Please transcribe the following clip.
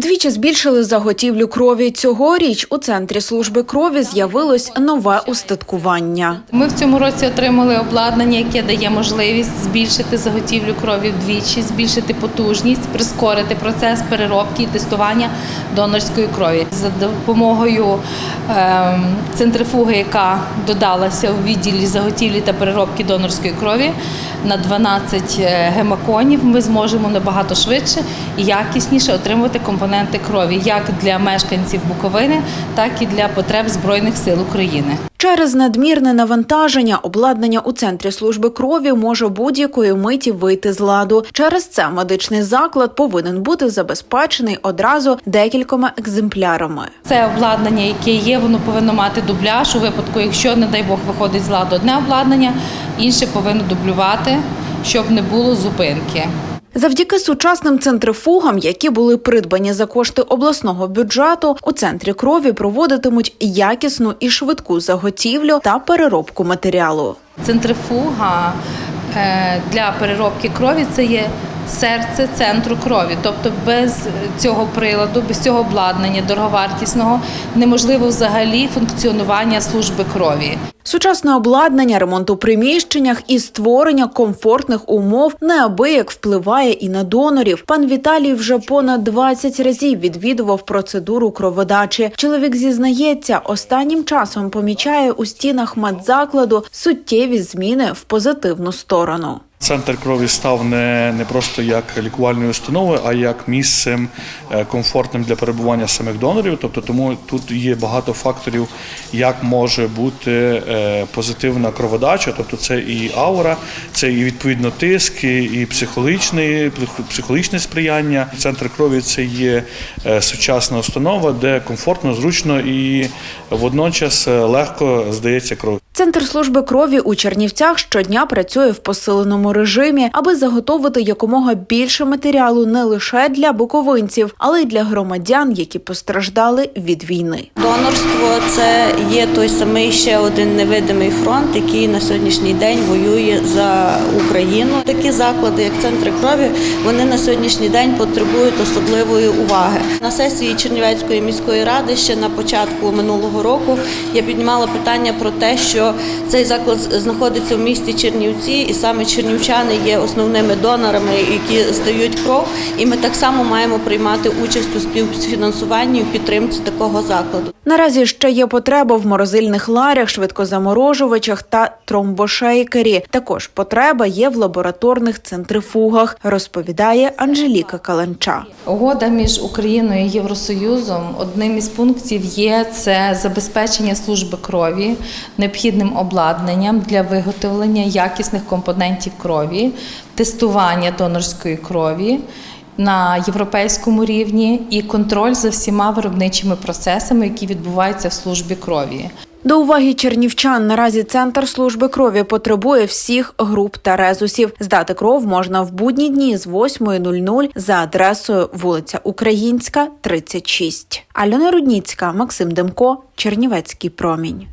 Вдвічі збільшили заготівлю крові. Цьогоріч у центрі служби крові з'явилось нове устаткування. Ми в цьому році отримали обладнання, яке дає можливість збільшити заготівлю крові вдвічі, збільшити потужність, прискорити процес переробки і тестування донорської крові за допомогою ем, центрифуги, яка додалася у відділі заготівлі та переробки донорської крові на 12 гемаконів. Ми зможемо набагато швидше і якісніше отримувати компоненти крові як для мешканців Буковини, так і для потреб Збройних сил України. Через надмірне навантаження обладнання у центрі служби крові може будь-якої миті вийти з ладу. Через це медичний заклад повинен бути забезпечений одразу декількома екземплярами. Це обладнання, яке є, воно повинно мати дубляж у випадку, якщо, не дай Бог, виходить з ладу одне обладнання, інше повинно дублювати, щоб не було зупинки. Завдяки сучасним центрифугам, які були придбані за кошти обласного бюджету, у центрі крові проводитимуть якісну і швидку заготівлю та переробку матеріалу. Центрифуга е, для переробки крові це є серце центру крові. Тобто без цього приладу, без цього обладнання дороговартісного неможливо взагалі функціонування служби крові. Сучасне обладнання, ремонт у приміщеннях і створення комфортних умов неабияк впливає і на донорів. Пан Віталій вже понад 20 разів відвідував процедуру кроводачі. Чоловік зізнається, останнім часом помічає у стінах медзакладу суттєві зміни в позитивну сторону. Центр крові став не, не просто як лікувальною установою, а як місцем е, комфортним для перебування самих донорів. Тобто, тому тут є багато факторів, як може бути е, позитивна кроводача. Тобто, це і аура, це і відповідно тиск, і психологічний, психологічне сприяння. Центр крові це є е, сучасна установа, де комфортно, зручно і водночас легко здається кров. Центр служби крові у Чернівцях щодня працює в посиленому режимі, аби заготовити якомога більше матеріалу не лише для буковинців, але й для громадян, які постраждали від війни. Донорство це є той самий ще один невидимий фронт, який на сьогоднішній день воює за Україну. Такі заклади, як центри крові, вони на сьогоднішній день потребують особливої уваги. На сесії Чернівецької міської ради ще на початку минулого року я піднімала питання про те, що цей заклад знаходиться в місті Чернівці, і саме чернівчани є основними донорами, які здають кров. І ми так само маємо приймати участь у співфінансуванні і підтримці такого закладу. Наразі ще є потреба в морозильних ларях, швидкозаморожувачах та тромбошейкері. Також потреба є в лабораторних центрифугах, розповідає Анжеліка Каланча. Угода між Україною і Євросоюзом одним із пунктів є це забезпечення служби крові необхідним обладнанням для виготовлення якісних компонентів крові, тестування донорської крові. На європейському рівні і контроль за всіма виробничими процесами, які відбуваються в службі крові. До уваги чернівчан наразі центр служби крові потребує всіх груп та резусів. Здати кров можна в будні дні з 8.00 за адресою вулиця Українська, 36. Альона Рудніцька, Максим Демко, Чернівецький промінь.